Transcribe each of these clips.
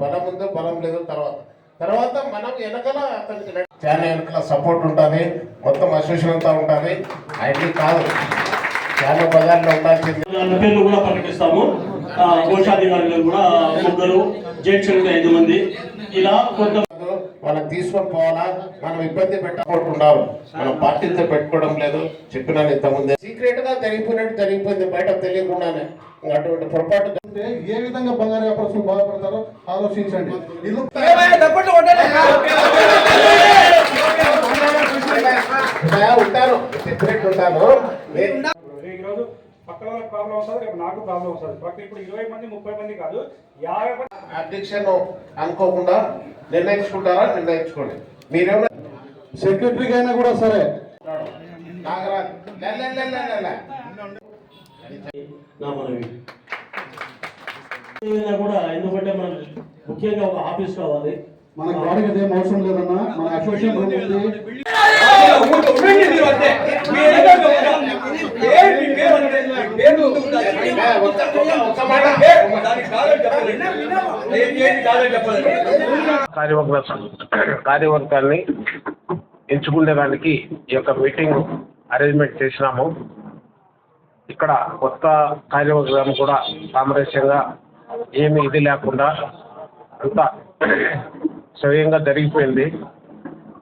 బలం ఉందో బలం లేదో తర్వాత. తర్వాత మనం వెనకల అతనికి చాలా వెనకల సపోర్ట్ ఉంటుంది. మొత్తం అసోసియేషన్ అంతా ఉంటుంది. అవన్నీ కాదు. చాలా బజార్లో ఉండాల్సింది. పేర్లు కూడా ప్రకటిస్తాము కోశాధికారులు కూడా ముగ్గురు జడ్షులకు ఐదు మంది. ఇలా కొంత వాళ్ళని తీసుకొని పోవాలా మనం ఇబ్బంది పెట్టకుంటున్నారు మనం పార్టీలతో పెట్టుకోవడం లేదు చెప్పినాను ఇంతకుముందే సీక్రెట్గా జరిగిపోయినట్టు జరిగిపోయింది బయట తెలియకుండానే అటువంటి పొరపాటు ఏ విధంగా బంగారు వ్యాపారస్తులు బాధపడతారో ఆలోచించండి ఇల్లు ఉంటాను చెప్పినట్టు ఉంటాను పక్కన వాళ్ళకి ప్రాబ్లం వస్తుంది రేపు నాకు ప్రాబ్లం వస్తుంది. ప్రతి ఇప్పుడు ఇరవై మంది ముప్పై మంది కాదు యాభై మంది. అధ్యక్షన్ అనుకోకుండా నిర్ణయించుకుంటారా? నిర్ణయించుకోండి. మీరేమన్నా సెక్రటరీకి అయినా కూడా సరే. నాగరాజ్. నా మనవి. కూడా ఎందుకంటే మనం ముఖ్యంగా ఒక ఆఫీస్ కావాలి. మన బాడీకి అదేం అవసరం లేదన్నా మన అసోసియేషన్ రూమ్ ఉంది. కార్యవర్గ కార్యవర్గాన్ని ఎంచుకునేదానికి ఈ యొక్క మీటింగ్ అరేంజ్మెంట్ చేసినాము ఇక్కడ కొత్త కార్యవర్గం కూడా సామరస్యంగా ఏమి ఇది లేకుండా అంతా సవ్యంగా జరిగిపోయింది.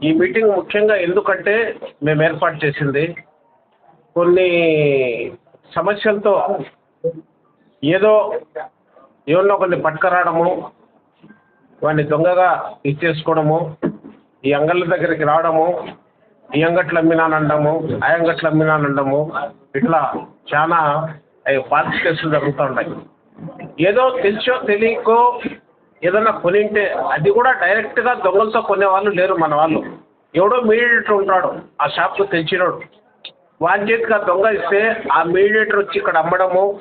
ఈ మీటింగ్ ముఖ్యంగా ఎందుకంటే మేము ఏర్పాటు చేసింది కొన్ని సమస్యలతో ఏదో ఏమన్నా కొన్ని పట్టుకరావడము వాడిని దొంగగా ఇచ్చేసుకోవడము ఈ అంగళ్ళ దగ్గరికి రావడము ఈ అంగట్లు అమ్మినానండము ఆ అంగట్లు అమ్మినానండము ఇట్లా చాలా పాల్స్ కేసులు జరుగుతూ ఉంటాయి ఏదో తెలిసో తెలియకో ఏదన్నా కొనింటే అది కూడా డైరెక్ట్గా దొంగలతో కొనే వాళ్ళు లేరు మన వాళ్ళు. ఎవడో మీడియేటర్ ఉంటాడు ఆ షాప్లో తెచ్చినోడు. వాని చేతికి ఆ దొంగ ఇస్తే ఆ మీడియేటర్ వచ్చి ఇక్కడ అమ్మడము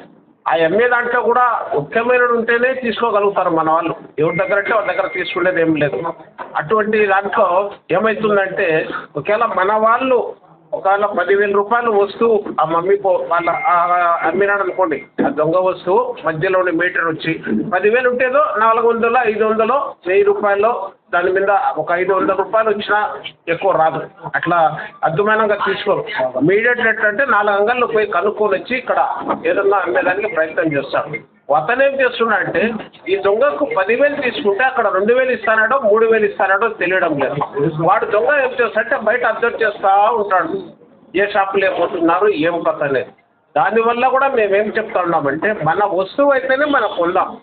ఆ అమ్మే దాంట్లో కూడా ముఖ్యమైనది ఉంటేనే తీసుకోగలుగుతారు మన వాళ్ళు. ఎవరి దగ్గర అంటే వాళ్ళ దగ్గర తీసుకునేది ఏం లేదు. అటువంటి దాంట్లో ఏమవుతుందంటే ఒకవేళ మన వాళ్ళు ఒకవేళ పదివేల రూపాయలు వస్తువు ఆ మమ్మీ పో వాళ్ళ అమ్మినాడు అనుకోండి ఆ దొంగ వస్తువు మధ్యలోని మీటర్ వచ్చి పదివేలు ఉంటేదో నాలుగు వందలు ఐదు వందలు వెయ్యి రూపాయలు దాని మీద ఒక ఐదు వందల రూపాయలు వచ్చినా ఎక్కువ రాదు. అట్లా అద్దుమానంగా తీసుకోరు. మీడియట్ ఎట్లంటే నాలుగు అంగళ్ళు పోయి కనుక్కొని వచ్చి ఇక్కడ ఏదన్నా అమ్మేదానికి ప్రయత్నం చేస్తాడు అతను ఏం చేస్తున్నాడంటే ఈ దొంగకు పదివేలు తీసుకుంటే అక్కడ రెండు వేలు ఇస్తానడో మూడు వేలు ఇస్తానడో తెలియడం లేదు. వాడు దొంగ ఏం చేస్తాడంటే బయట అబ్జర్వ్ చేస్తూ ఉంటాడు. ఏ షాపు లేకపోతున్నారు ఏం కథ లేదు. దానివల్ల కూడా మేమేం చెప్తా ఉన్నామంటే మన వస్తువు అయితేనే మనం కొందాం.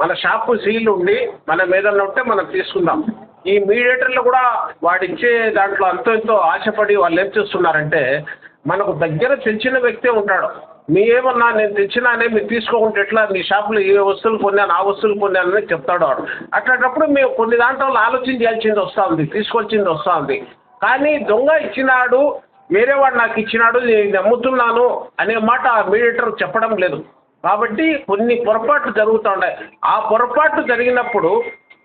మన షాపు సీల్ ఉండి మనం ఏదన్నా ఉంటే మనం తీసుకుందాం. ఈ మీడియేటర్లు కూడా వాడిచ్చే దాంట్లో అంతో ఎంతో ఆశపడి వాళ్ళు ఏం చేస్తున్నారంటే మనకు దగ్గర తెలిసిన వ్యక్తే ఉంటాడు. మీ ఏమన్నా నేను తెచ్చినానే మీరు తీసుకోకుంటే ఎట్లా? మీ షాపులో ఏ వస్తువులు కొన్నాను ఆ వస్తువులు కొన్నానని చెప్తాడు వాడు. అట్లాంటప్పుడు మేము కొన్ని దాంట్లో ఆలోచన చేయాల్సింది వస్తూ ఉంది తీసుకొచ్చింది వస్తూ ఉంది. కానీ దొంగ ఇచ్చినాడు వేరే వాడు నాకు ఇచ్చినాడు నేను అమ్ముతున్నాను అనే మాట ఆ మీడియేటర్ చెప్పడం లేదు. కాబట్టి కొన్ని పొరపాట్లు జరుగుతూ ఉన్నాయి. ఆ పొరపాట్లు జరిగినప్పుడు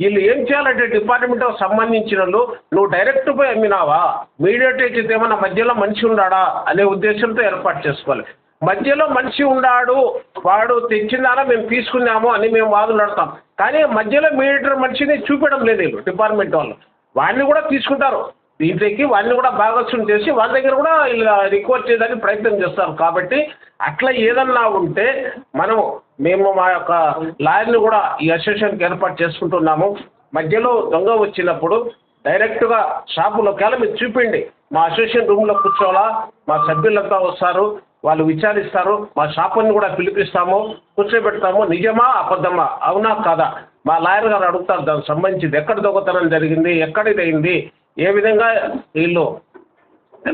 వీళ్ళు ఏం చేయాలంటే డిపార్ట్మెంట్ సంబంధించిన వాళ్ళు నువ్వు డైరెక్ట్ పోయి అమ్మినావా? మీడియేటర్ అయితే ఏమన్నా మధ్యలో మనిషి ఉన్నాడా? అనే ఉద్దేశంతో ఏర్పాటు చేసుకోవాలి. మధ్యలో మనిషి ఉన్నాడు వాడు తెచ్చిందానా మేము తీసుకున్నాము అని మేము వాదులాడతాం కానీ మధ్యలో మీడియేటర్ మనిషిని చూపించడం లేదు వీళ్ళు డిపార్ట్మెంట్ వాళ్ళు. వాడిని కూడా తీసుకుంటారు. దీంట్లోకి వాడిని కూడా భాగస్వామ్యం చేసి వాళ్ళ దగ్గర కూడా ఇలా రికవర్ చేయడానికి ప్రయత్నం చేస్తారు. కాబట్టి అట్లా ఏదన్నా ఉంటే మనము మేము మా యొక్క లాయర్ని కూడా ఈ అసోసియేషన్కి ఏర్పాటు చేసుకుంటున్నాము. మధ్యలో దొంగ వచ్చినప్పుడు డైరెక్ట్గా షాపులో ఒకవేళ మీరు చూపిండి మా అసోసియేషన్ రూమ్లో కూర్చోవాలా? మా సభ్యులంతా వస్తారు. వాళ్ళు విచారిస్తారు మా షాపుని కూడా పిలిపిస్తాము కూర్చోబెడతాము. నిజమా అబద్ధమా? అవునా కాదా? మా లాయర్ గారు అడుగుతారు దానికి సంబంధించింది ఎక్కడ దొంగతనం జరిగింది ఎక్కడ ఇది అయింది ఏ విధంగా వీళ్ళు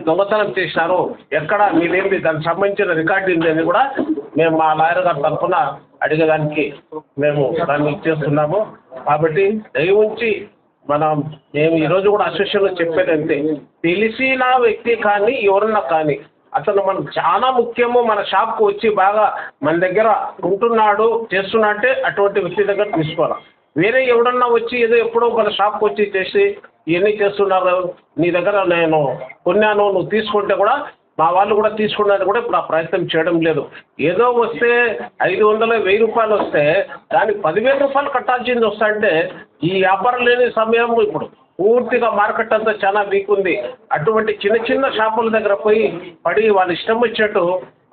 దొంగతనం చేసినారు ఎక్కడ మీదేమి దానికి సంబంధించిన రికార్డు ఉంది అని కూడా మేము మా లాయర్ గారి తరఫున అడిగేదానికి మేము దాన్ని ఇచ్చేస్తున్నాము. కాబట్టి దయ ఉంచి మనం మేము ఈరోజు కూడా అసోసియేషన్లో చెప్పేది అంతే. తెలిసిన వ్యక్తి కానీ ఎవరన్నా కానీ అతను మనం చాలా ముఖ్యము మన షాప్కి వచ్చి బాగా మన దగ్గర ఉంటున్నాడు చేస్తున్నా అంటే అటువంటి వ్యక్తి దగ్గర తీసుకోవాలి? వేరే ఎవడన్నా వచ్చి ఏదో ఎప్పుడో మన షాప్కి వచ్చి చేసి ఇవన్నీ చేస్తున్నారు నీ దగ్గర నేను కొన్నాను నువ్వు తీసుకుంటే కూడా మా వాళ్ళు కూడా తీసుకున్నది కూడా ఇప్పుడు ఆ ప్రయత్నం చేయడం లేదు. ఏదో వస్తే ఐదు వందల వెయ్యి రూపాయలు వస్తే దానికి పదివేల రూపాయలు కట్టాల్సింది వస్తా అంటే ఈ వ్యాపారం లేని సమయం ఇప్పుడు. పూర్తిగా మార్కెట్ అంతా చాలా వీక్ ఉంది అటువంటి చిన్న చిన్న షాపుల దగ్గర పోయి పడి వాళ్ళ ఇష్టం వచ్చినట్టు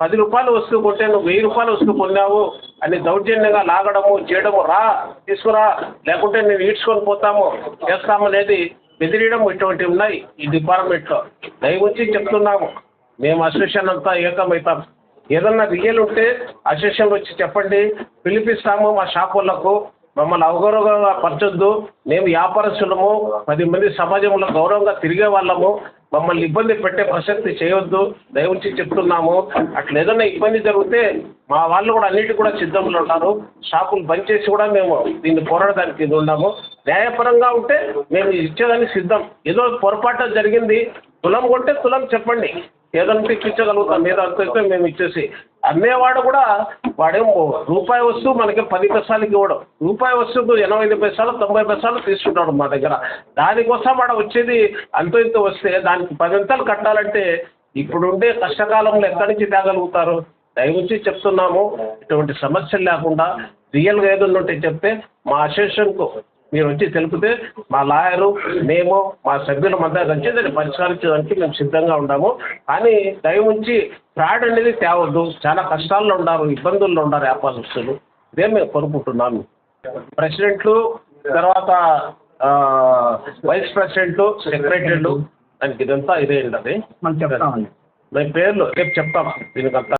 పది రూపాయలు వస్తువు కొంటే నువ్వు వెయ్యి రూపాయలు వస్తువు కొన్నావు అని దౌర్జన్యంగా లాగడము చేయడము రా తీసుకురా లేకుంటే నేను ఈడ్చుకొని పోతాము చేస్తామనేది బెదిరియడం ఇటువంటివి ఉన్నాయి ఈ డిపార్ట్మెంట్లో. దయవుంచి చెప్తున్నాము మేము అసోసియేషన్ అంతా ఏకమవుతాం. ఏదన్నా రియల్ ఉంటే అసోసియేషన్ వచ్చి చెప్పండి పిలిపిస్తాము మా షాప్ వాళ్ళకు మమ్మల్ని అవగౌరవంగా పరచొద్దు. మేము వ్యాపారస్తులము పది మంది సమాజంలో గౌరవంగా తిరిగే వాళ్ళము. మమ్మల్ని ఇబ్బంది పెట్టే ప్రసక్తి చేయొద్దు. దయవుంచి చెప్తున్నాము. అట్లా ఏదైనా ఇబ్బంది జరిగితే మా వాళ్ళు కూడా అన్నిటి కూడా సిద్ధంలో ఉంటారు షాపులు బంద్ చేసి కూడా మేము దీన్ని పోరాడడానికి ఇది ఉన్నాము. న్యాయపరంగా ఉంటే మేము ఇచ్చేదానికి సిద్ధం. ఏదో పొరపాటు జరిగింది తులం కొంటే తులం చెప్పండి. ఏదంటే ఇప్పించగలుగుతాం. మీద అంత మేము ఇచ్చేసి అమ్మేవాడు కూడా వాడేమో రూపాయి వస్తువు మనకి పది పైసలకి ఇవ్వడం. రూపాయి వస్తువుకు ఎనభై ఐదు పైసలు తొంభై పైసలు తీసుకుంటాడు మా దగ్గర. దానికోసం వాడు వచ్చేది అంతో ఇంత వస్తే దానికి పదింతలు కట్టాలంటే ఇప్పుడుండే కష్టకాలంలో ఎక్కడి నుంచి తేగలుగుతారు? దయవుంచి చెప్తున్నాము ఇటువంటి సమస్యలు లేకుండా రియల్గా ఏదన్నా ఉంటే చెప్తే మా అసోసియేషన్కు మీరు వచ్చి తెలిపితే మా లాయరు మేము మా సభ్యుల మధ్య కలిసి దాన్ని పరిష్కరించడానికి మేము సిద్ధంగా ఉన్నాము. కానీ దయ ఉంచి ఫ్రాడ్ అనేది తేవద్దు. చాలా కష్టాల్లో ఉన్నారు ఇబ్బందుల్లో ఉన్నారు వ్యాపారస్తులు ఇదే మేము కోరుకుంటున్నాము. ప్రెసిడెంట్లు తర్వాత వైస్ ప్రెసిడెంట్లు సెక్రటరీలు దానికి ఇదంతా ఇదే చెప్తామండి. మేము పేర్లు రేపు చెప్తాం. దీనికంతా